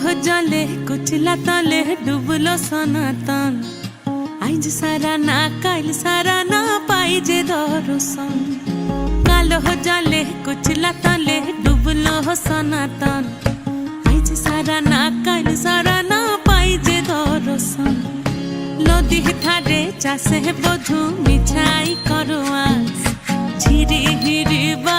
কালো জলে কুচলা তলে ডুবলো সনাতন আইজ সারা না কাইল সারা না পাই যে দর্শন কালো জলে কুচলা তলে ডুবলো সনাতন আইজ সারা না কাইল সারা না পাই যে দর্শন নদী ধারে চাষে বধু মিছাই করো আস ঝিরি হিরি বা